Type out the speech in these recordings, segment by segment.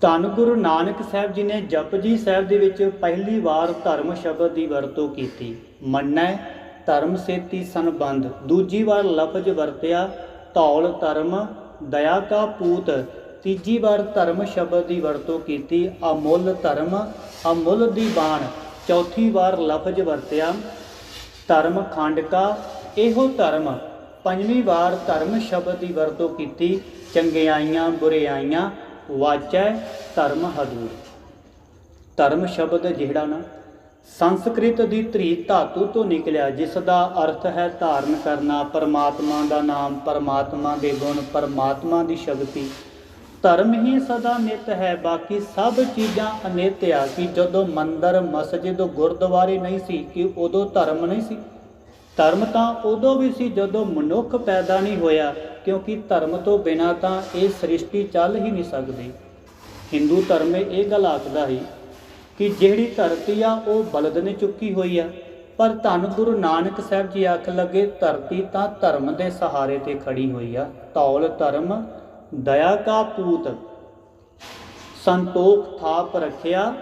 ਧੰਨ ਗੁਰੂ ਨਾਨਕ ਸਾਹਿਬ ਜੀ ਨੇ ਜਪਜੀ ਸਾਹਿਬ ਦੇ ਵਿੱਚ ਪਹਿਲੀ ਵਾਰ ਧਰਮ ਸ਼ਬਦ ਦੀ ਵਰਤੋਂ ਕੀਤੀ। ਮੰਨੈ, ਧਰਮ ਸੇਤੀ ਸੰਬੰਧ। ਦੂਜੀ ਵਾਰ ਲਫ਼ਜ਼ ਵਰਤਿਆ, ਧੌਲ ਧਰਮ, ਦਇਆ ਕਾ ਪੂਤ। ਤੀਜੀ ਵਾਰ ਧਰਮ ਸ਼ਬਦ ਦੀ ਵਰਤੋਂ ਕੀਤੀ, ਅਮੁੱਲ ਧਰਮ, ਅਮੁੱਲ ਦੀ ਬਾਣ। ਚੌਥੀ ਵਾਰ ਲਫ਼ਜ਼ ਵਰਤਿਆ, ਧਰਮ ਖੰਡ ਕਾ, ਇਹੋ ਧਰਮ। ਪੰਜਵੀਂ ਵਾਰ ਧਰਮ ਸ਼ਬਦ ਦੀ ਵਰਤੋਂ ਕੀਤੀ, ਚੰਗਿਆਈਆਂ, ਬੁਰਿਆਈਆਂ ਵਾਚੈ ਧਰਮ ਹਦੂਰ। ਧਰਮ ਸ਼ਬਦ ਜਿਹੜਾ ਨਾ, ਸੰਸਕ੍ਰਿਤ ਦੀ ਧਰੀ ਧਾਤੂ ਤੋਂ ਨਿਕਲਿਆ, ਜਿਸ ਦਾ ਅਰਥ ਹੈ ਧਾਰਨ ਕਰਨਾ, ਪਰਮਾਤਮਾ ਦਾ ਨਾਮ, ਪਰਮਾਤਮਾ ਦੇ ਗੁਣ, ਪਰਮਾਤਮਾ ਦੀ ਸ਼ਕਤੀ। ਧਰਮ ਹੀ ਸਦਾ ਨਿਤ ਹੈ, ਬਾਕੀ ਸਭ ਚੀਜ਼ਾਂ ਅਨਿਤ ਆ ਕਿ ਜਦੋਂ ਮੰਦਰ, ਮਸਜਿਦ, ਗੁਰਦੁਆਰੇ ਨਹੀਂ ਸੀ, ਕਿ ਉਦੋਂ ਧਰਮ ਨਹੀਂ ਸੀ। ਧਰਮ ਤਾਂ ਉਦੋਂ ਵੀ ਸੀ ਜਦੋਂ ਮਨੁੱਖ ਪੈਦਾ ਨਹੀਂ ਹੋਇਆ ਕਿਉਂਕਿ ਧਰਮ ਤੋਂ ਬਿਨਾਂ ਤਾਂ ਇਹ ਸ੍ਰਿਸ਼ਟੀ ਚੱਲ ਹੀ ਨਹੀਂ ਸਕਦੀ। ਹਿੰਦੂ ਧਰਮ ਇਹ ਗੱਲ ਆਖਦਾ ਹੈ ਕਿ ਜਿਹੜੀ ਧਰਤੀ ਆ, ਉਹ ਬਲਦ ਨੇ ਚੁੱਕੀ ਹੋਈ ਆ। ਪਰ ਧੰਨ ਗੁਰੂ ਨਾਨਕ ਸਾਹਿਬ ਜੀ ਆਖ ਲੱਗੇ, ਧਰਤੀ ਤਾਂ ਧਰਮ ਦੇ ਸਹਾਰੇ ਤੇ ਖੜੀ ਹੋਈ ਆ। ਧੌਲ ਧਰਮ, ਦਇਆ ਕਾ ਪੂਤ। ਸੰਤੋਖ ਥਾਪ ਰੱਖਿਆ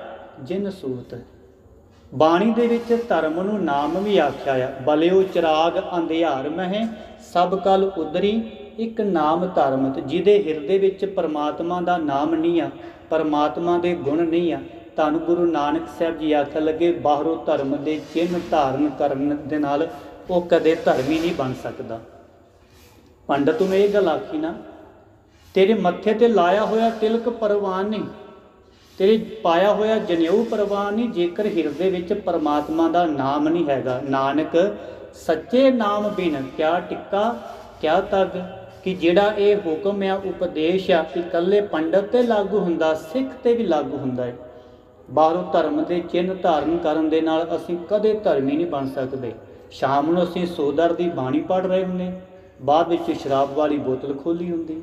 ਜਿਨ ਸੂਤ। ਬਾਣੀ ਦੇ ਵਿੱਚ ਧਰਮ ਨੂੰ ਨਾਮ ਵੀ ਆਖਿਆ ਆ। ਬਲਿਓ ਚਿਰਾਗ ਅੰਧਿਆਰ ਮਹਿ, ਸਭ ਕਲ ਉਦਰੀ ਇੱਕ ਨਾਮ ਧਰਮਤ ਜਿਹਦੇ ਹਿਰਦੇ ਵਿੱਚ ਪਰਮਾਤਮਾ ਦਾ ਨਾਮ ਨਹੀਂ ਆ, ਪਰਮਾਤਮਾ ਦੇ ਗੁਣ ਨਹੀਂ ਆ। ਧੰਨ ਗੁਰੂ ਨਾਨਕ ਸਾਹਿਬ ਜੀ ਆਖਣ ਲੱਗੇ, ਬਾਹਰੋਂ ਧਰਮ ਦੇ ਚਿੰਨ੍ਹ ਧਾਰਨ ਕਰਨ ਦੇ ਨਾਲ ਉਹ ਕਦੇ ਧਰਮੀ ਨਹੀਂ ਬਣ ਸਕਦਾ। ਪੰਡਤ ਨੂੰ ਇਹ ਗੱਲ ਆਖੀ ਨਾ, ਤੇਰੇ ਮੱਥੇ ਤੇ ਲਾਇਆ ਹੋਇਆ ਤਿਲਕ ਪਰਵਾਨ ਨਹੀਂ, ਤੇਰੇ ਪਾਇਆ ਹੋਇਆ ਜਨੇਊ ਪਰਵਾਨ ਨਹੀਂ, ਜੇਕਰ ਹਿਰਦੇ ਵਿੱਚ ਪਰਮਾਤਮਾ ਦਾ ਨਾਮ ਨਹੀਂ ਹੈਗਾ। ਨਾਨਕ, ਸੱਚੇ ਨਾਮ ਬਿਨ ਕਿਆ ਟਿੱਕਾ, ਕਿਆ ਤਗ ਕਿ ਜਿਹੜਾ ਇਹ ਹੁਕਮ ਆ, ਉਪਦੇਸ਼ ਆ ਕਿ ਇਕੱਲੇ ਪੰਡਤ ਤੇ ਲਾਗੂ ਹੁੰਦਾ, ਸਿੱਖ ਤੇ ਵੀ ਲਾਗੂ ਹੁੰਦਾ ਹੈ। ਬਾਹਰੋਂ ਧਰਮ ਦੇ ਚਿੰਨ੍ਹ ਧਾਰਨ ਕਰਨ ਦੇ ਨਾਲ ਅਸੀਂ ਕਦੇ ਧਰਮੀ ਨਹੀਂ ਬਣ ਸਕਦੇ। ਸ਼ਾਮ ਨੂੰ ਅਸੀਂ ਸੋਦਰ ਦੀ ਬਾਣੀ ਪੜ੍ਹ ਰਹੇ ਹੁੰਦੇ, ਬਾਅਦ ਵਿੱਚ ਸ਼ਰਾਬ ਵਾਲੀ ਬੋਤਲ ਖੋਲੀ ਹੁੰਦੀ।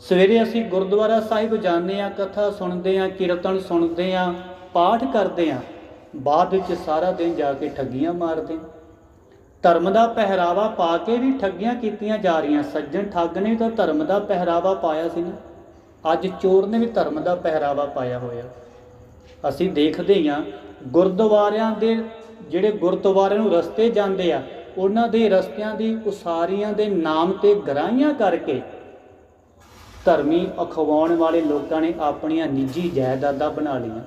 ਸਵੇਰੇ ਅਸੀਂ ਗੁਰਦੁਆਰਾ ਸਾਹਿਬ ਜਾਂਦੇ ਆ ਕਥਾ ਸੁਣਦੇ ਆ ਕੀਰਤਨ ਸੁਣਦੇ ਆ ਪਾਠ ਕਰਦੇ ਆ ਬਾਅਦ ਵਿੱਚ ਸਾਰਾ ਦਿਨ ਜਾ ਕੇ ਠੱਗੀਆਂ ਮਾਰਦੇ ਹਾਂ। ਧਰਮ ਦਾ ਪਹਿਰਾਵਾ ਪਾ ਕੇ ਵੀ ਠੱਗੀਆਂ ਕੀਤੀਆਂ ਜਾ ਰਹੀਆਂ। ਸੱਜਣ ਠੱਗ ਨੇ ਵੀ ਤਾਂ ਧਰਮ ਦਾ ਪਹਿਰਾਵਾ ਪਾਇਆ ਸੀ ਨਾ। ਅੱਜ ਚੋਰ ਨੇ ਵੀ ਧਰਮ ਦਾ ਪਹਿਰਾਵਾ ਪਾਇਆ ਹੋਇਆ। ਅਸੀਂ ਦੇਖਦੇ ਹਾਂ ਗੁਰਦੁਆਰਿਆਂ ਦੇ ਜਿਹੜੇ ਗੁਰਦੁਆਰਿਆਂ ਨੂੰ ਰਸਤੇ ਜਾਂਦੇ ਆ, ਉਹਨਾਂ ਦੇ ਰਸਤਿਆਂ ਦੀ ਉਸਾਰੀਆਂ ਦੇ ਨਾਮ ਤੇ ਗਰਾਹੀਆਂ ਕਰਕੇ ਧਰਮੀ ਅਖਵਾਉਣ ਵਾਲੇ ਲੋਕਾਂ ਨੇ ਆਪਣੀਆਂ ਨਿੱਜੀ ਜਾਇਦਾਦਾਂ ਬਣਾ ਲਈਆਂ।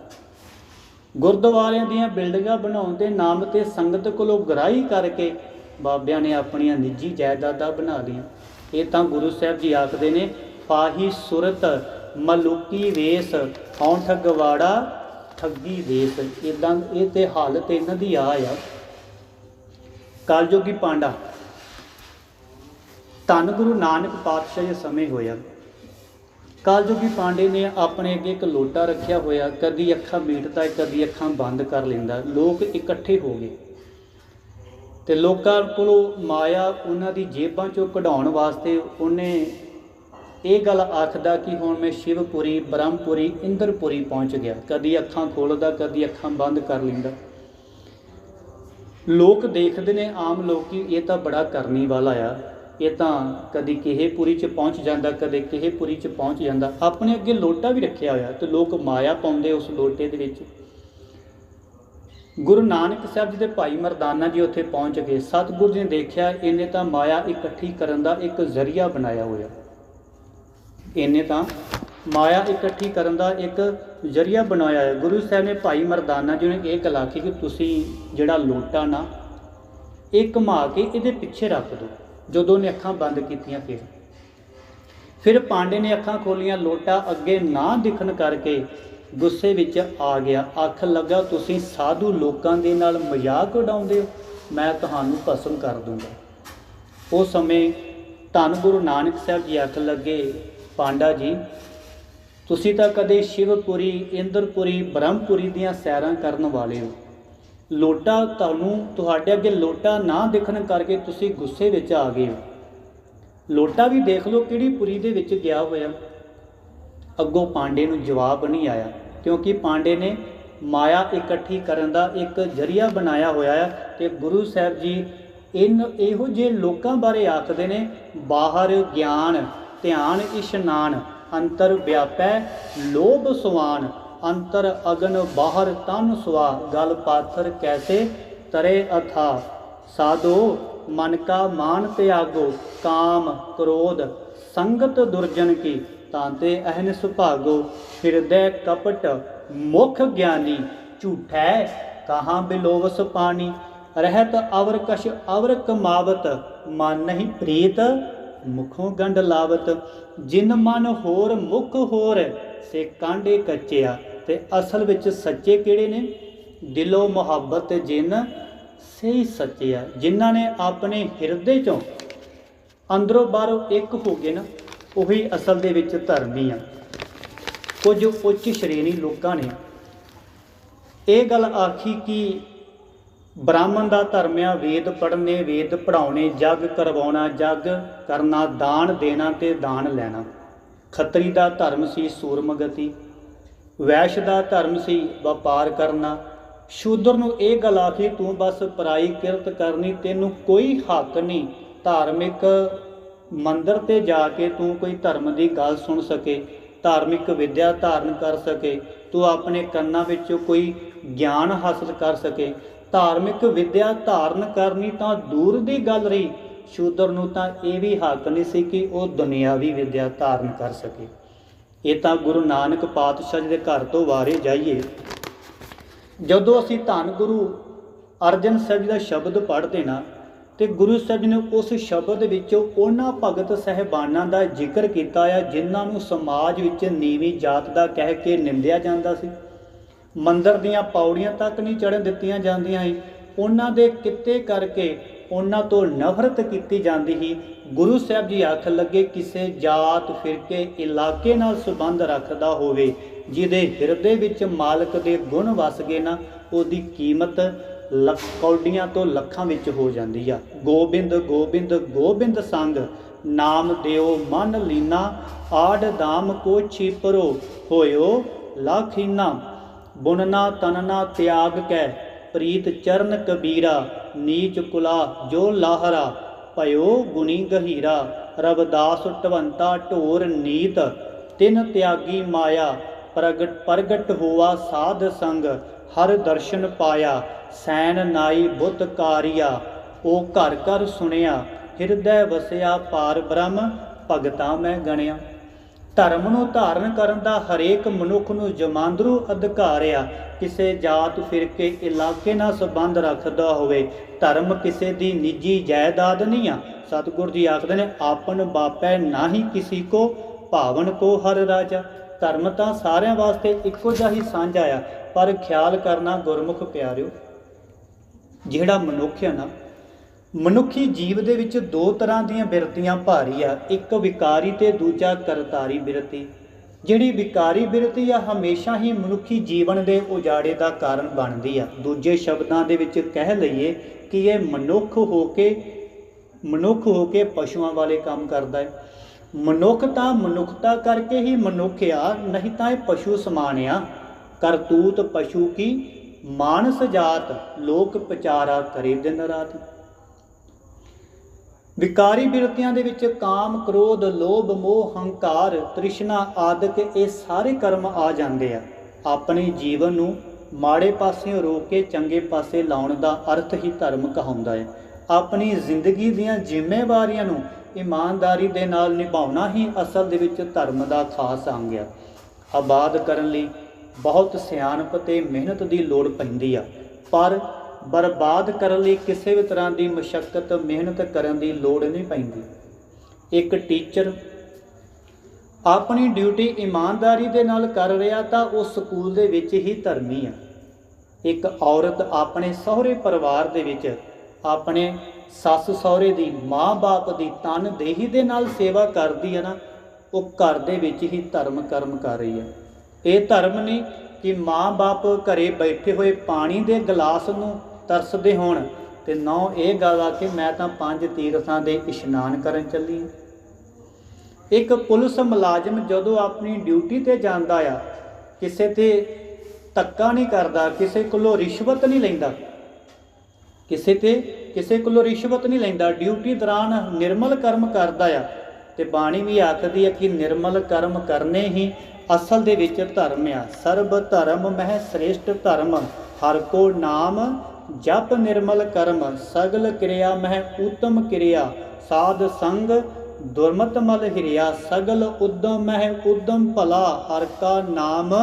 ਗੁਰਦੁਆਰਿਆਂ ਦੀਆਂ ਬਿਲਡਿੰਗਾਂ ਬਣਾਉਣ ਦੇ ਨਾਮ ਤੇ ਸੰਗਤ ਕੋਲੋਂ ਗਰਾਹੀ ਕਰਕੇ ਬਾਬਿਆਂ ਨੇ ਆਪਣੀਆਂ ਨਿੱਜੀ ਜਾਇਦਾਦਾਂ ਬਣਾ ਲਈਆਂ। ਇਹ ਤਾਂ ਗੁਰੂ ਸਾਹਿਬ ਜੀ ਆਖਦੇ ਨੇ, ਪਾਹੀ ਸੁਰਤ ਮਲੂਕੀ ਵੇਸ ਹੌਂ ਠਗਵਾੜਾ ਠੱਗੀ ਦੇਸ ਇਦਾਂ ਇਹ ਤੇ ਹਾਲਤ ਇਹਨਾਂ ਦੀ ਆ ਆ। ਕਲਯੁਗੀ ਪਾਂਡਾ, ਧੰਨ ਗੁਰੂ ਨਾਨਕ ਪਾਤਸ਼ਾਹ ਦੇ ਸਮੇਂ ਹੋਇਆ। ਕਲਯੁਗੀ ਪਾਂਡੇ ਨੇ ਆਪਣੇ ਅੱਗੇ ਇੱਕ ਲੋਟਾ ਰੱਖਿਆ ਹੋਇਆ ਕਦੀ ਅੱਖਾਂ ਮੀਟਦਾ ਹੈ, ਕਦੀ ਅੱਖਾਂ ਬੰਦ ਕਰ ਲੈਂਦਾ। ਲੋਕ ਇਕੱਠੇ ਹੋ ਗਏ। ਤੇ ਲੋਕਾਂ ਕੋਲੋਂ ਮਾਇਆ ਉਹਨਾਂ ਦੀ ਜੇਬਾਂ ਚੋਂ ਕਢਾਉਣ ਵਾਸਤੇ ਉਹਨੇ ਇਹ ਗੱਲ ਆਖਦਾ ਕਿ ਹੁਣ ਮੈਂ ਸ਼ਿਵਪੁਰੀ ਬ੍ਰਹਮਪੁਰੀ ਇੰਦਰਪੁਰੀ ਪਹੁੰਚ ਗਿਆ। ਕਦੀ ਅੱਖਾਂ ਖੋਲਦਾ ਕਦੀ ਅੱਖਾਂ ਬੰਦ ਕਰ ਲੈਂਦਾ। ਲੋਕ ਦੇਖਦੇ ਨੇ ਆਮ ਲੋਕੀ ਇਹ ਤਾਂ ਬੜਾ ਕਰਨੀ ਵਾਲਾ ਆ। ਇਹ ਤਾਂ ਕਦੀ ਕਿਹੇ ਪੁਰੀ ਚ ਪਹੁੰਚ ਜਾਂਦਾ, ਕਦੇ ਕਿਹੇ ਪੁਰੀ ਚ ਪਹੁੰਚ ਜਾਂਦਾ। ਆਪਣੇ ਅੱਗੇ ਲੋਟਾ ਵੀ ਰੱਖਿਆ ਹੋਇਆ ਤੇ ਲੋਕ ਮਾਇਆ ਪਾਉਂਦੇ ਉਸ ਲੋਟੇ ਦੇ ਵਿੱਚ। ਗੁਰੂ ਨਾਨਕ ਸਾਹਿਬ ਜੀ ਦੇ ਭਾਈ ਮਰਦਾਨਾ ਜੀ ਉੱਥੇ ਪਹੁੰਚ ਗਏ। ਸਤਿਗੁਰੂ ਜੀ ਨੇ ਦੇਖਿਆ, ਇਹਨੇ ਤਾਂ ਮਾਇਆ ਇਕੱਠੀ ਕਰਨ ਦਾ ਇੱਕ ਜ਼ਰੀਆ ਬਣਾਇਆ ਹੋਇਆ। ਇਹਨੇ ਤਾਂ ਮਾਇਆ ਇਕੱਠੀ ਕਰਨ ਦਾ ਇੱਕ ਜ਼ਰੀਆ ਬਣਾਇਆ ਹੈ ਗੁਰੂ ਸਾਹਿਬ ਨੇ ਭਾਈ ਮਰਦਾਨਾ ਜੀ ਨੇ ਇਹ ਗੱਲ ਆਖੀ ਕਿ ਤੁਸੀਂ ਜਿਹੜਾ ਲੋਟਾ ਨਾ, ਇਹ ਘੁਮਾ ਕੇ ਇਹਦੇ ਪਿੱਛੇ ਰੱਖ ਦਿਓ। ਜਦੋਂ ਨੇ ਅੱਖਾਂ ਬੰਦ ਕੀਤੀਆਂ ਫਿਰ। ਫਿਰ ਪਾਂਡੇ ਨੇ ਅੱਖਾਂ ਖੋਲੀਆਂ, ਲੋਟਾ ਅੱਗੇ ਨਾ ਦਿਖਣ ਕਰਕੇ ਗੁੱਸੇ ਵਿੱਚ ਆ ਗਿਆ। ਅੱਖ ਲੱਗਾ, ਤੁਸੀਂ ਸਾਧੂ ਲੋਕਾਂ ਦੇ ਨਾਲ ਮਜ਼ਾਕ ਉਡਾਉਂਦੇ ਹੋ, ਮੈਂ ਤੁਹਾਨੂੰ ਭਸਮ ਕਰ ਦੂੰਗਾ। ਉਸ ਸਮੇਂ ਧੰਨ ਗੁਰੂ ਨਾਨਕ ਸਾਹਿਬ ਜੀ ਅੱਖ ਲੱਗੇ, ਪਾਂਡਾ ਜੀ, ਤੁਸੀਂ ਤਾਂ ਕਦੇ ਸ਼ਿਵਪੁਰੀ, ਇੰਦਰਪੁਰੀ, ਬ੍ਰਹਮਪੁਰੀ ਦੀਆਂ ਸੈਰਾਂ ਕਰਨ ਵਾਲੇ ਹੋ। ਲੋਟਾ ਤੁਹਾਨੂੰ ਤੁਹਾਡੇ ਅੱਗੇ ਲੋਟਾ ਨਾ ਦੇਖਣ ਕਰਕੇ ਤੁਸੀਂ ਗੁੱਸੇ ਵਿੱਚ ਆ ਗਏ ਹੋ। ਲੋਟਾ ਵੀ ਦੇਖ ਲਓ ਕਿਹੜੀ ਪੁਰੀ ਦੇ ਵਿੱਚ ਗਿਆ ਹੋਇਆ। ਅੱਗੋਂ ਪਾਂਡੇ ਨੂੰ ਜਵਾਬ ਨਹੀਂ ਆਇਆ, ਕਿਉਂਕਿ ਪਾਂਡੇ ਨੇ ਮਾਇਆ ਇਕੱਠੀ ਕਰਨ ਦਾ ਇੱਕ ਜਰੀਆ ਬਣਾਇਆ ਹੋਇਆ ਹੈ ਤੇ ਗੁਰੂ ਸਾਹਿਬ ਜੀ ਇਨ ਇਹੋ ਜਿਹੇ ਲੋਕਾਂ ਬਾਰੇ ਆਖਦੇ ਨੇ, ਬਾਹਰ ਗਿਆਨ, ਧਿਆਨ, ਇਸ਼ਨਾਨ, ਅੰਤਰ ਵਿਆਪੈ, ਲੋਭ ਸੁਆਨ ਅੰਤਰ ਅਗਨ ਬਾਹਰ ਤਨ ਸੁਆ, ਗਲ ਪਾਥਰ ਕੈਸੇ ਤਰੇ ਅਥਾ। ਸਾਧੋ, ਮਨ ਕਾ ਮਾਨ ਤਿਆਗੋ, ਕਾਮ ਕ੍ਰੋਧ, ਸੰਗਤ ਦੁਰਜਨ ਕੀ ਤਾਂਤੇ ਅਹਨ ਸੁਭਾਗੋ ਹਿਰਦੈ ਕਪਟ ਮੁਖ ਗਿਆਨੀ, ਝੂਠੈ ਕਹਾਂ ਬਿਲੋਵਸ ਪਾਣੀ। ਰਹਿਤ ਅਵਰ ਕਸ਼ ਅਵਰ ਕਮਾਵਤ, ਮਨ ਨਹੀਂ ਪ੍ਰੀਤ, ਮੁਖੋਂ ਗੰਡ ਲਾਵਤ। ਜਿਨ ਮਨ ਹੋਰ ਮੁਖ ਹੋਰ, ਸੇ ਕਾਂਡੇ ਕੱਚਿਆ। ਤੇ ਅਸਲ ਵਿੱਚ ਸੱਚੇ ਕਿਹੜੇ ਨੇ? ਦਿਲੋਂ ਮੁਹੱਬਤ ਜਿਨ ਸਹੀ ਸੱਚੇ ਆ। ਜਿਨ੍ਹਾਂ ਨੇ ਆਪਣੇ ਹਿਰਦੇ ਚੋਂ ਅੰਦਰੋਂ ਬਾਹਰੋਂ ਇੱਕ ਹੋ ਗਏ ਨਾ, ਉਹੀ ਅਸਲ ਦੇ ਵਿੱਚ ਧਰਮੀ ਆ। ਕੁਝ ਉੱਚ ਸ਼੍ਰੇਣੀ ਲੋਕਾਂ ਨੇ ਇਹ ਗੱਲ ਆਖੀ ਕਿ ਬ੍ਰਾਹਮਣ ਦਾ ਧਰਮ ਆ, ਵੇਦ ਪੜ੍ਹਨੇ, ਵੇਦ ਪੜਾਉਣੇ ਜਗ ਕਰਵਾਉਣਾ, ਜਗ ਕਰਨਾ, ਦਾਨ ਦੇਣਾ ਤੇ ਦਾਨ ਲੈਣਾ। ਖੱਤਰੀ ਦਾ ਧਰਮ ਸੀ ਸੂਰਮਗਤੀ। ਵੈਸ਼ ਦਾ ਧਰਮ ਸੀ, ਵਪਾਰ ਕਰਨਾ। ਸ਼ੂਦਰ ਨੂੰ ਇਹ ਗੱਲ ਆਖੀ, ਤੂੰ ਬਸ ਪਰਾਈ ਕਿਰਤ ਕਰਨੀ, ਤੈਨੂੰ ਕੋਈ ਹੱਕ ਨਹੀਂ। ਧਾਰਮਿਕ ਮੰਦਰ ਤੇ ਜਾ ਕੇ ਤੂੰ ਕੋਈ ਧਰਮ ਦੀ ਗੱਲ ਸੁਣ ਸਕੇ, ਧਾਰਮਿਕ ਵਿਦਿਆ ਧਾਰਨ ਕਰ ਸਕੇ। ਤੂੰ ਆਪਣੇ ਕੰਨਾਂ ਵਿੱਚੋਂ ਕੋਈ ਗਿਆਨ ਹਾਸਲ ਕਰ ਸਕੇ। ਧਾਰਮਿਕ ਵਿਦਿਆ ਧਾਰਨ ਕਰਨੀ ਤਾਂ ਦੂਰ ਦੀ ਗੱਲ ਰਹੀ। ਸ਼ੂਦਰ ਨੂੰ ਤਾਂ ਇਹ ਵੀ ਹੱਕ ਨਹੀਂ ਸੀ ਕਿ ਉਹ ਦੁਨਿਆਵੀ ਵਿਦਿਆ ਧਾਰਨ ਕਰ ਸਕੇ। ਇਹ ਤਾਂ ਗੁਰੂ ਨਾਨਕ ਪਾਤਸ਼ਾਹ ਜੀ ਦੇ ਘਰ ਤੋਂ ਵਾਰੇ ਜਾਈਏ। ਜਦੋਂ ਅਸੀਂ ਧੰਨ ਗੁਰੂ ਅਰਜਨ ਸਾਹਿਬ ਜੀ ਦਾ ਸ਼ਬਦ ਪੜ੍ਹਦੇ ਨਾ, ਤੇ ਗੁਰੂ ਸਾਹਿਬ ਜੀ ਨੇ ਉਸ ਸ਼ਬਦ ਵਿੱਚੋਂ ਉਹਨਾਂ ਭਗਤ ਸਹਿਬਾਨਾਂ ਦਾ ਜ਼ਿਕਰ ਕੀਤਾ ਆ, ਜਿਨ੍ਹਾਂ ਨੂੰ ਸਮਾਜ ਵਿੱਚ ਨੀਵੀਂ ਜਾਤ ਦਾ ਕਹਿ ਕੇ ਨਿੰਦਿਆ ਜਾਂਦਾ ਸੀ। ਮੰਦਰ ਦੀਆਂ ਪੌੜੀਆਂ ਤੱਕ ਨਹੀਂ ਚੜ੍ਹਨ ਦਿੱਤੀਆਂ ਜਾਂਦੀਆਂ ਸੀ। ਉਹਨਾਂ ਦੇ ਕਿੱਤੇ ਕਰਕੇ ਉਹਨਾਂ ਤੋਂ ਨਫ਼ਰਤ ਕੀਤੀ ਜਾਂਦੀ ਹੀ ਗੁਰੂ ਸਾਹਿਬ ਜੀ ਆਖ ਲੱਗੇ, ਕਿਸੇ ਜਾਤ, ਫਿਰਕੇ, ਇਲਾਕੇ ਨਾਲ ਸੰਬੰਧ ਰੱਖਦਾ ਹੋਵੇ, ਜਿਹਦੇ ਹਿਰਦੇ ਵਿੱਚ ਮਾਲਕ ਦੇ ਗੁਣ ਵਸ ਗਏ ਨਾ, ਉਹਦੀ ਕੀਮਤ ਲੱਖ, ਕੌਡੀਆਂ ਤੋਂ ਲੱਖਾਂ ਵਿੱਚ ਹੋ ਜਾਂਦੀ ਆ। ਗੋਬਿੰਦ ਗੋਬਿੰਦ ਗੋਬਿੰਦ ਸੰਗ, ਨਾਮ ਦਿਓ, ਮਨ ਲੀਨਾ, ਆੜ ਦਾਮ ਕੋ ਛੀਪਰੋ ਹੋਇਓ, ਲਾਖੀਨਾ ਬੁਨਨਾ ਤਨਨਾ, ਤਿਆਗ ਕੈ ਪ੍ਰੀਤ ਚਰਨ ਕਬੀਰਾ, ਨੀਚ ਕੁਲਾ ਜੋ ਲਾਹਰਾ, ਭਇਓ ਗੁਣੀ ਗਹੀਰਾ ਰਬਦਾਸ ਟਵੰਤਾ ਢੋਰ ਨੀਤ, ਤਿਨ ਤਿਆਗੀ ਮਾਇਆ, ਪ੍ਰਗਟ ਪ੍ਰਗਟ ਹੋਆ ਸਾਧ ਸੰਗ, ਹਰ ਦਰਸ਼ਨ ਪਾਇਆ, ਸੈਨ ਨਾਈ ਬੁੱਤ ਕਾਰਿਆ ਉਹ ਘਰ ਘਰ ਸੁਣਿਆ, ਹਿਰਦੈ ਵਸਿਆ ਪਾਰ ਬ੍ਰਹਮ, ਭਗਤਾ ਮੈਂ ਗਣਿਆ। ਧਰਮ ਨੂੰ ਧਾਰਨ ਕਰਨ ਦਾ ਹਰੇਕ ਮਨੁੱਖ ਨੂੰ ਜਮਾਂਦਰੂ ਅਧਿਕਾਰ ਆ। ਕਿਸੇ ਜਾਤ ਫਿਰਕੇ ਇਲਾਕੇ ਨਾਲ ਸੰਬੰਧ ਰੱਖਦਾ ਹੋਵੇ, ਧਰਮ ਕਿਸੇ ਦੀ ਨਿੱਜੀ ਜਾਇਦਾਦ ਨਹੀਂ ਆ। ਸਤਿਗੁਰ ਜੀ ਆਖਦੇ ਨੇ, ਆਪਨ ਬਾਪੈ ਨਾਹੀ ਕਿਸੇ ਕੋ, ਭਾਵਨ ਕੋ ਹਰ ਰਾਜਾ। ਧਰਮ ਤਾਂ ਸਾਰਿਆਂ ਵਾਸਤੇ ਇੱਕੋ ਜਿਹਾ ਹੀ ਸਾਂਝਾ ਆ, ਪਰ ਖਿਆਲ ਕਰਨਾ ਗੁਰਮੁਖ ਪਿਆਰਿਓ, ਜਿਹੜਾ ਮਨੁੱਖ ਹੈ ਨਾ ਮਨੁੱਖੀ ਜੀਵ ਦੇ ਵਿੱਚ ਦੋ ਤਰ੍ਹਾਂ ਦੀਆਂ ਬਿਰਤੀਆਂ ਭਾਰੀ ਆ, ਇੱਕ ਵਿਕਾਰੀ ਤੇ ਦੂਜਾ ਕਰਤਾਰੀ ਬਿਰਤੀ। ਜਿਹੜੀ ਵਿਕਾਰੀ ਬਿਰਤੀ ਆ, ਹਮੇਸ਼ਾ ਹੀ ਮਨੁੱਖੀ ਜੀਵਨ ਦੇ ਉਜਾੜੇ ਦਾ ਕਾਰਨ ਬਣਦੀ ਆ। ਦੂਜੇ ਸ਼ਬਦਾਂ ਦੇ ਵਿੱਚ ਕਹਿ ਲਈਏ ਕਿ ਇਹ ਮਨੁੱਖ ਹੋ ਕੇ, ਮਨੁੱਖ ਹੋ ਕੇ ਪਸ਼ੂਆਂ ਵਾਲੇ ਕੰਮ ਕਰਦਾ ਹੈ। ਮਨੁੱਖ ਤਾਂ ਮਨੁੱਖਤਾ ਕਰਕੇ ਹੀ ਮਨੁੱਖ ਆ, ਨਹੀਂ ਤਾਂ ਇਹ ਪਸ਼ੂ ਸਮਾਨ ਆ। ਕਰਤੂਤ ਪਸ਼ੂ ਕੀ? ਮਾਨਸ ਜਾਤ, ਲੋਕ ਪਚਾਰਾ ਕਰੇ ਦਿਨ ਰਾਤ। ਵਿਕਾਰੀ ਬਿਰਤੀਆਂ ਦੇ ਵਿੱਚ ਕਾਮ, ਕ੍ਰੋਧ, ਲੋਭ, ਮੋਹ, ਹੰਕਾਰ, ਤ੍ਰਿਸ਼ਨਾ ਆਦਿਕ ਇਹ ਸਾਰੇ ਕਰਮ ਆ ਜਾਂਦੇ ਆ। ਆਪਣੇ ਜੀਵਨ ਨੂੰ ਮਾੜੇ ਪਾਸਿਓਂ ਰੋਕ ਕੇ ਚੰਗੇ ਪਾਸੇ ਲਾਉਣ ਦਾ ਅਰਥ ਹੀ ਧਰਮ ਕਹਾਉਂਦਾ ਹੈ। ਆਪਣੀ ਜ਼ਿੰਦਗੀ ਦੀਆਂ ਜ਼ਿੰਮੇਵਾਰੀਆਂ ਨੂੰ ਇਮਾਨਦਾਰੀ ਦੇ ਨਾਲ ਨਿਭਾਉਣਾ ਹੀ ਅਸਲ ਦੇ ਵਿੱਚ ਧਰਮ ਦਾ ਖਾਸ ਅੰਗ ਹੈ ਆਬਾਦ ਕਰਨ ਲਈ ਬਹੁਤ ਸਿਆਣਪ ਤੇ ਮਿਹਨਤ ਦੀ ਲੋੜ ਪੈਂਦੀ ਆ, ਪਰ ਬਰਬਾਦ ਕਰਨ ਲਈ ਕਿਸੇ ਵੀ ਤਰ੍ਹਾਂ ਦੀ ਮੁਸ਼ਕਲ ਮਿਹਨਤ ਕਰਨ ਦੀ ਲੋੜ ਨਹੀਂ ਪੈਂਦੀ। ਇੱਕ ਟੀਚਰ ਆਪਣੀ ਡਿਊਟੀ ਇਮਾਨਦਾਰੀ ਦੇ ਨਾਲ ਕਰ ਰਿਹਾ ਤਾਂ ਉਹ ਸਕੂਲ ਦੇ ਵਿੱਚ ਹੀ ਧਰਮੀ ਆ। ਇੱਕ ਔਰਤ ਆਪਣੇ ਸਹੁਰੇ ਪਰਿਵਾਰ ਦੇ ਵਿੱਚ ਆਪਣੇ ਸੱਸ ਸਹੁਰੇ ਦੀ ਮਾਂ-ਬਾਪ ਦੀ ਤਨਦੇਹੀ ਦੇ ਨਾਲ ਸੇਵਾ ਕਰਦੀ ਹੈ ਨਾ, ਉਹ ਘਰ ਦੇ ਵਿੱਚ ਹੀ ਧਰਮ ਕਰਮ ਕਰ ਰਹੀ ਹੈ ਇਹ ਧਰਮ ਨਹੀਂ ਕਿ ਮਾਂ-ਬਾਪ ਘਰੇ ਬੈਠੇ ਹੋਏ ਪਾਣੀ ਦੇ ਗਲਾਸ ਨੂੰ ਤਰਸਦੇ ਹੋਣ ਤੇ ਨੌ ਇਹ ਗੱਲ ਆ ਕਿ ਮੈਂ ਤਾਂ ਪੰਜ ਤੀਰਥਾਂ ਦੇ ਇਸ਼ਨਾਨ ਕਰਨ ਚੱਲੀ ਹਾਂ। ਇੱਕ ਪੁਲਿਸ ਮੁਲਾਜ਼ਮ ਜਦੋਂ ਆਪਣੀ ਡਿਊਟੀ ਤੇ ਜਾਂਦਾ ਆ, ਕਿਸੇ ਤੇ ਧੱਕਾ ਨਹੀਂ ਕਰਦਾ, ਕਿਸੇ ਕੋਲੋਂ ਰਿਸ਼ਵਤ ਨਹੀਂ ਲੈਂਦਾ, ਕਿਸੇ ਤੇ, ਕਿਸੇ ਕੋਲੋਂ ਰਿਸ਼ਵਤ ਨਹੀਂ ਲੈਂਦਾ, ਡਿਊਟੀ ਦੌਰਾਨ ਨਿਰਮਲ ਕਰਮ ਕਰਦਾ ਆ ਤੇ ਬਾਣੀ ਵੀ ਆਖਦੀ ਹੈ ਕਿ ਨਿਰਮਲ ਕਰਮ ਕਰਨੇ ਹੀ ਅਸਲ ਦੇ ਵਿੱਚ ਧਰਮ ਆ। ਸਰਬ ਧਰਮ ਮਹਿ ਸ੍ਰੇਸ਼ਟ ਧਰਮ, ਹਰ ਕੋ ਨਾਮ ਜਪ ਨਿਰਮਲ ਕਰਮ, ਸਗਲ ਕਿਰਿਆ ਮਹਿ ਉਤਮ ਕਿਰਿਆ, ਸਾਧ ਸੰਗ ਦੁਰਮਤ ਮਲ ਹਿਰਿਆ, ਸਗਲ ਉਦਮ ਮਹਿ ਉਦਮ ਭਲਾ, ਹਰ ਕਾ ਨਾਮ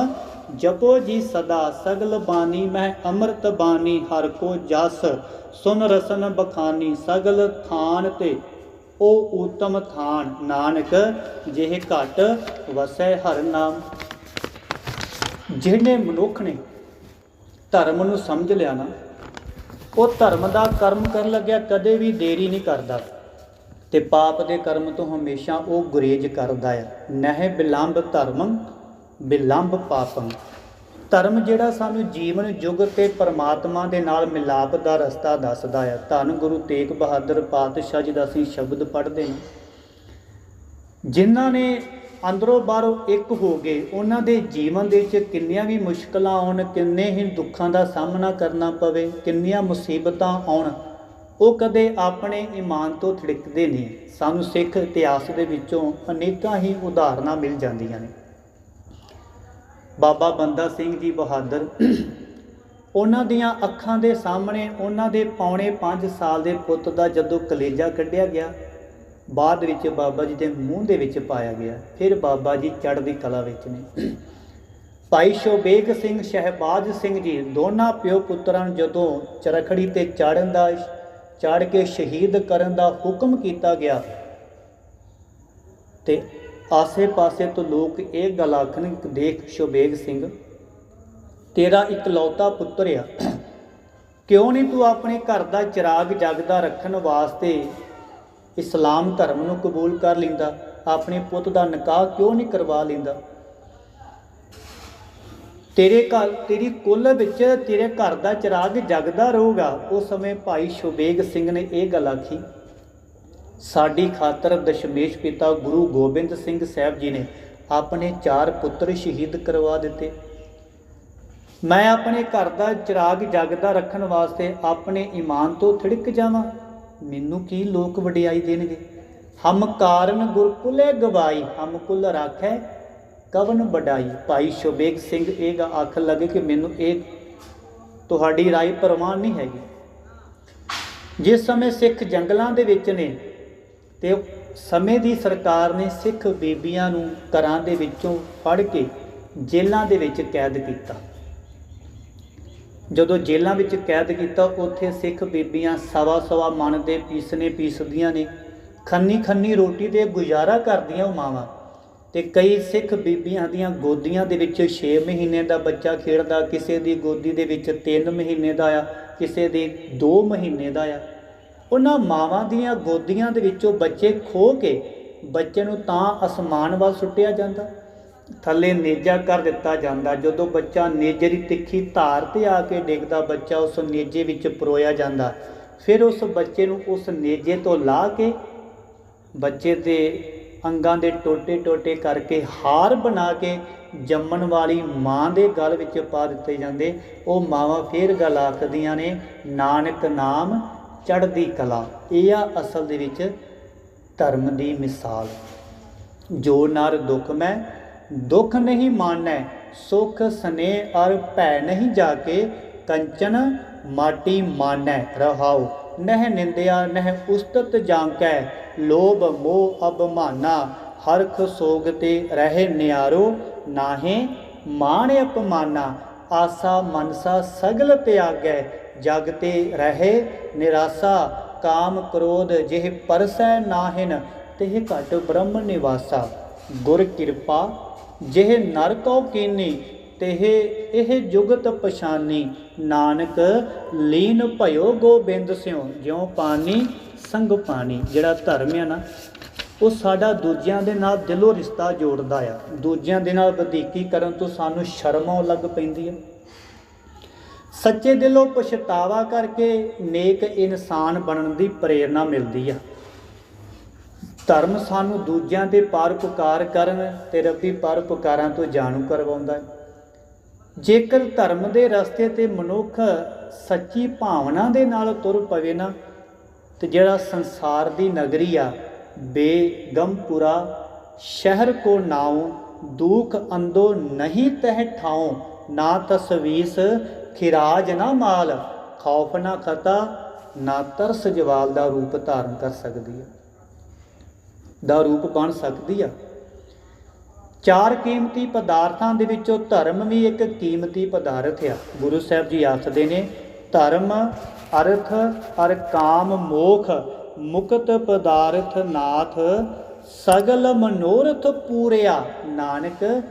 ਜਪੋ ਜੀ ਸਦਾ, ਸਗਲ ਬਾਣੀ ਮਹਿ ਅੰਮ੍ਰਿਤ ਬਾਣੀ, ਹਰ ਕੋ ਜਸ ਸੁਨ ਰਸਨ ਬਖਾਨੀ, ਸਗਲ ਥਾਨ ਤੇ ਉਹ ਉਤਮ ਥਾਨ, ਨਾਨਕ ਜਿਹ ਘਟ ਵਸੈ ਹਰ ਨਾਮ। ਜਿਹਨੇ ਮਨੁੱਖ ਨੇ ਧਰਮ ਨੂੰ ਸਮਝ ਲਿਆ ਨਾ ਉਹ ਧਰਮ ਦਾ ਕਰਮ ਕਰਨ ਲੱਗਿਆ, ਕਦੇ ਵੀ ਦੇਰੀ ਨਹੀਂ ਕਰਦਾ। ਤੇ ਪਾਪ ਦੇ ਕਰਮ ਤੋਂ ਹਮੇਸ਼ਾ ਉਹ ਗੁਰੇਜ ਕਰਦਾ ਹੈ ਨਹਿ ਬਿਲੰਬ ਧਰਮੰ, ਬਿਲੰਬ ਪਾਪੰ। ਧਰਮ ਜਿਹੜਾ ਸਾਨੂੰ ਜੀਵਨ ਯੁੱਗ ਤੇ ਪਰਮਾਤਮਾ ਦੇ ਨਾਲ ਮਿਲਾਪ ਦਾ ਰਸਤਾ ਦੱਸਦਾ ਹੈ ਧੰਨ ਗੁਰੂ ਤੇਗ ਬਹਾਦਰ ਪਾਤਸ਼ਾਹ ਜੀ ਦਾ ਅਸੀਂ ਸ਼ਬਦ ਪੜ੍ਹਦੇ ਹਾਂ। ਜਿਨ੍ਹਾਂ ਨੇ ਅੰਦਰੋਂ ਬਾਹਰੋਂ ਇੱਕ ਹੋ ਗਏ। ਉਹਨਾਂ ਦੇ ਜੀਵਨ ਦੇ ਵਿੱਚ ਕਿੰਨੀਆਂ ਵੀ ਮੁਸ਼ਕਲਾਂ ਆਉਣ, ਕਿੰਨੇ ਹੀ ਦੁੱਖਾਂ ਦਾ ਸਾਹਮਣਾ ਕਰਨਾ ਪਵੇ, ਕਿੰਨੀਆਂ ਮੁਸੀਬਤਾਂ ਆਉਣ, ਉਹ ਕਦੇ ਆਪਣੇ ਈਮਾਨ ਤੋਂ ਥਿੜਕਦੇ ਨਹੀਂ। ਸਾਨੂੰ ਸਿੱਖ ਇਤਿਹਾਸ ਦੇ ਵਿੱਚੋਂ ਅਨੇਕਾਂ ਹੀ ਉਦਾਹਰਨਾਂ ਮਿਲ ਜਾਂਦੀਆਂ ਨੇ। ਬਾਬਾ ਬੰਦਾ ਸਿੰਘ ਜੀ ਬਹਾਦਰ, ਉਹਨਾਂ ਦੀਆਂ ਅੱਖਾਂ ਦੇ ਸਾਹਮਣੇ, ਉਹਨਾਂ ਦੇ ਪੌਣੇ 5 ਸਾਲ ਦੇ ਪੁੱਤ ਦਾ ਜਦੋਂ ਕਲੇਜਾ ਕੱਢਿਆ ਗਿਆ ਬਾਅਦ ਵਿੱਚ ਬਾਬਾ ਜੀ ਦੇ ਮੂੰਹ ਦੇ ਵਿੱਚ ਪਾਇਆ ਗਿਆ। ਫਿਰ ਬਾਬਾ ਜੀ ਚੜ੍ਹਦੀ ਕਲਾ ਵਿੱਚ ਨੇ। ਭਾਈ ਸ਼ੋਬੇਗ ਸਿੰਘ, ਸ਼ਹਿਬਾਜ਼ ਸਿੰਘ ਜੀ ਦੋਨਾਂ ਪਿਓ ਪੁੱਤਰਾਂ ਨੂੰ ਜਦੋਂ ਚਰਖੜੀ ਤੇ ਚਾੜਨ ਦਾ ਚਾੜ ਕੇ ਸ਼ਹੀਦ ਕਰਨ ਦਾ ਹੁਕਮ ਕੀਤਾ ਗਿਆ ਤੇ ਆਸੇ-ਪਾਸੇ ਤੋਂ ਲੋਕ ਇਹ ਗੱਲ ਆਖਣ, ਦੇਖ ਸ਼ੋਬੇਗ ਸਿੰਘ, ਤੇਰਾ ਇਕਲੌਤਾ ਪੁੱਤਰ ਆ। ਕਿਉਂ ਨਹੀਂ ਤੂੰ ਆਪਣੇ ਘਰ ਦਾ ਚਿਰਾਗ ਜਗਦਾ ਰੱਖਣ ਵਾਸਤੇ ਇਸਲਾਮ ਧਰਮ ਨੂੰ ਕਬੂਲ ਕਰ ਲੈਂਦਾ, ਆਪਣੇ ਪੁੱਤ ਦਾ ਨਿਕਾਹ ਕਿਉਂ ਨਹੀਂ ਕਰਵਾ ਲੈਂਦਾ? ਤੇਰੇ ਘਰ, ਤੇਰੀ ਕੁੱਲ ਵਿੱਚ ਤੇਰੇ ਘਰ ਦਾ ਚਿਰਾਗ ਜਗਦਾ ਰਹੂਗਾ। ਉਸ ਸਮੇਂ ਭਾਈ ਸ਼ੁਬੇਗ ਸਿੰਘ ਨੇ ਇਹ ਗੱਲ ਆਖੀ। ਸਾਡੀ ਖਾਤਰ ਦਸ਼ਮੇਸ਼ ਪਿਤਾ ਗੁਰੂ ਗੋਬਿੰਦ ਸਿੰਘ ਸਾਹਿਬ ਜੀ ਨੇ ਆਪਣੇ ਚਾਰ ਪੁੱਤਰ ਸ਼ਹੀਦ ਕਰਵਾ ਦਿੱਤੇ। ਮੈਂ ਆਪਣੇ ਘਰ ਦਾ ਚਿਰਾਗ ਜਗਦਾ ਰੱਖਣ ਵਾਸਤੇ ਆਪਣੇ ਈਮਾਨ ਤੋਂ ਥਿੜਕ ਜਾਵਾਂ? ਮੈਨੂੰ ਕੀ ਲੋਕ ਵਡਿਆਈ ਦੇਣਗੇ? ਹਮ ਕਾਰਨ ਗੁਰਕੁਲੇ ਗਵਾਈ, ਹਮ ਕੁਲ ਰਾਖੈ ਕਵਨ ਵਡਾਈ। ਭਾਈ ਸ਼ੋਬੇਗ ਸਿੰਘ, ਇਹ ਗਾ ਆਖ ਲੱਗੇ ਕਿ ਮੈਨੂੰ ਇਹ ਤੁਹਾਡੀ ਰਾਏ ਪ੍ਰਵਾਨ ਨਹੀਂ ਹੈਗੀ। ਜਿਸ ਸਮੇਂ ਸਿੱਖ ਜੰਗਲਾਂ ਦੇ ਵਿੱਚ ਨੇ ਤੇ ਸਮੇਂ ਦੀ ਸਰਕਾਰ ਨੇ ਸਿੱਖ ਬੀਬੀਆਂ ਨੂੰ ਘਰਾਂ ਦੇ ਵਿੱਚੋਂ ਫੜ ਕੇ ਜੇਲ੍ਹਾਂ ਦੇ ਵਿੱਚ ਕੈਦ ਕੀਤਾ। ਜਦੋਂ ਜੇਲ੍ਹਾਂ ਵਿੱਚ ਕੈਦ ਕੀਤਾ, ਉੱਥੇ ਸਿੱਖ ਬੀਬੀਆਂ ਸਵਾ ਸਵਾ ਮਨ ਦੇ ਪੀਸਨੇ ਪੀਸਦੀਆਂ ਨੇ। ਖੰਨੀ ਖੰਨੀ ਰੋਟੀ ਤੇ ਗੁਜ਼ਾਰਾ ਕਰਦੀਆਂ ਉਹ ਮਾਵਾਂ। ਤੇ ਕਈ ਸਿੱਖ ਬੀਬੀਆਂ ਦੀਆਂ ਗੋਦੀਆਂ ਦੇ ਵਿੱਚ 6 ਮਹੀਨੇ ਦਾ ਬੱਚਾ ਖੇਡਦਾ, ਕਿਸੇ ਦੀ ਗੋਦੀ ਦੇ ਵਿੱਚ 3 ਮਹੀਨੇ ਦਾ ਆ, ਕਿਸੇ ਦੀ 2 ਮਹੀਨੇ ਦਾ ਆ। ਉਹਨਾਂ ਮਾਵਾਂ ਦੀਆਂ ਗੋਦੀਆਂ ਦੇ ਵਿੱਚੋਂ ਬੱਚੇ ਖੋ ਕੇ ਬੱਚੇ ਨੂੰ ਤਾਂ ਅਸਮਾਨ ਵੱਲ ਸੁੱਟਿਆ ਜਾਂਦਾ। ਥੱਲੇ ਨੇਜਾ ਕਰ ਦਿੱਤਾ ਜਾਂਦਾ। ਜਦੋਂ ਬੱਚਾ ਨੇਜੇ ਦੀ ਤਿੱਖੀ ਧਾਰ ਤੇ ਆ ਕੇ ਡਿੱਗਦਾ, ਬੱਚਾ ਉਸ ਨੇਜੇ ਵਿੱਚ ਪਰੋਇਆ ਜਾਂਦਾ। ਫਿਰ ਉਸ ਬੱਚੇ ਨੂੰ ਉਸ ਨੇਜੇ ਤੋਂ ਲਾ ਕੇ ਬੱਚੇ ਦੇ ਅੰਗਾਂ ਦੇ ਟੋਟੇ ਟੋਟੇ ਕਰਕੇ ਹਾਰ ਬਣਾ ਕੇ ਜੰਮਣ ਵਾਲੀ ਮਾਂ ਦੇ ਗਲ ਵਿੱਚ ਪਾ ਦਿੱਤੇ ਜਾਂਦੇ। ਉਹ ਮਾਵਾਂ ਫੇਰ ਗੱਲ ਆਖਦੀਆਂ ਨੇ, ਨਾਨਕ ਨਾਮ, ਚੜ੍ਹਦੀ ਕਲਾ। ਇਹ ਆ ਅਸਲ ਦੇ ਵਿੱਚ ਧਰਮ ਦੀ ਮਿਸਾਲ। ਜੋ ਨਰ ਦੁੱਖ ਮੈਂ ਦੁਖ ਨਹੀਂ ਮਾਨੈ ਸੁਖ ਸਨੇ ਅਰ ਭੈ ਨਹੀਂ ਜਾ ਕੇ ਕੰਚਨ ਮਾਟੀ ਮਾਨੈ ਰਹਾਉ ਨਹਿ ਨਿੰਦਿਆ ਨਹਿ ਉਸਤਤ ਜਾਂਕੈ ਲੋਭ ਮੋਹ ਅਬਮਾਨਾ ਹਰਖ ਸੋਗ ਤੇ ਰਹੇ ਨਿਆਰੋ ਨਾਹੇ ਮਾਣ ਅਪਮਾਨਾ ਆਸਾ ਮਨਸਾ ਸਗਲ ਤਿਆਗੈ ਜਗ ਤੇ ਰਹੇ ਨਿਰਾਸਾ ਕਾਮ ਕ੍ਰੋਧ ਜਿਹ ਪਰਸੈ ਨਾਹਿਨ ਤਿਹ ਘਟ ਬ੍ਰਹਮ ਨਿਵਾਸਾ ਗੁਰ ਕਿਰਪਾ ਜਿਹ ਨਰ ਕਉ ਕੀਨੀ, ਤਿਹ ਇਹ ਜੁਗਤ ਪਛਾਨੀ। ਨਾਨਕ, ਲੀਨ ਭਇਓ ਗੋਬਿੰਦ ਸਿਉ, ਜਿਉ ਪਾਣੀ ਸੰਗ ਪਾਣੀ ਜਿਹੜਾ ਧਰਮ ਆ ਨਾ, ਉਹ ਸਾਡਾ ਦੂਜਿਆਂ ਦੇ ਨਾਲ ਦਿਲੋਂ ਰਿਸ਼ਤਾ ਜੋੜਦਾ ਆ। ਦੂਜਿਆਂ ਦੇ ਨਾਲ ਵਧੀਕੀ ਕਰਨ ਤੋਂ ਸਾਨੂੰ ਸ਼ਰਮ ਆਉਣ ਲੱਗ ਪੈਂਦੀ ਹੈ ਸੱਚੇ ਦਿਲੋਂ ਪਛਤਾਵਾ ਕਰਕੇ ਨੇਕ ਇਨਸਾਨ ਬਣਨ ਦੀ ਪ੍ਰੇਰਣਾ ਮਿਲਦੀ ਆ। ਧਰਮ ਸਾਨੂੰ ਦੂਜਿਆਂ ਦੇ ਪਰਉਪਕਾਰ ਕਰਨ ਤੇ ਰੱਬੀ ਪਰਉਪਕਾਰਾਂ ਤੋਂ ਜਾਣੂ ਕਰਵਾਉਂਦਾ ਹੈ। ਜੇਕਰ ਧਰਮ ਦੇ ਰਸਤੇ ਤੇ ਮਨੁੱਖ ਸੱਚੀ ਭਾਵਨਾ ਦੇ ਨਾਲ ਤੁਰ ਪਵੇ ਨਾ, ਤੇ ਜਿਹੜਾ ਸੰਸਾਰ ਦੀ ਨਗਰੀ ਆ ਬੇਗਮਪੁਰਾ ਸ਼ਹਿਰ ਕੋ ਨਾਉ, ਦੁਖ ਅੰਦੋ ਨਹੀਂ ਤਹਿ ਠਾਉ, ਨਾ ਤਸਵੀਸ ਖਿਰਾਜ ਨਾ ਮਾਲ, ਖੌਫ ਨਾ ਖਤਾ, ਨਾ ਤਰਸ ਜਵਾਲ ਦਾ ਰੂਪ ਧਾਰਨ ਕਰ ਸਕਦੀ ਹੈ। ਦਾ ਰੂਪ ਬਣ ਸਕਦੀ ਆ। ਚਾਰ ਕੀਮਤੀ ਪਦਾਰਥਾਂ ਦੇ ਵਿੱਚੋਂ ਧਰਮ ਵੀ ਇੱਕ ਕੀਮਤੀ ਪਦਾਰਥ ਆ। ਗੁਰੂ ਸਾਹਿਬ ਜੀ ਆਖਦੇ ਨੇ, ਧਰਮ, ਅਰਥ, ਅਰ ਕਾਮ, ਮੋਖ, ਮੁਕਤ ਪਦਾਰਥ, ਨਾਥ, ਸਗਲ ਮਨੋਰਥ ਪੂਰਿਆ। ਨਾਨਕ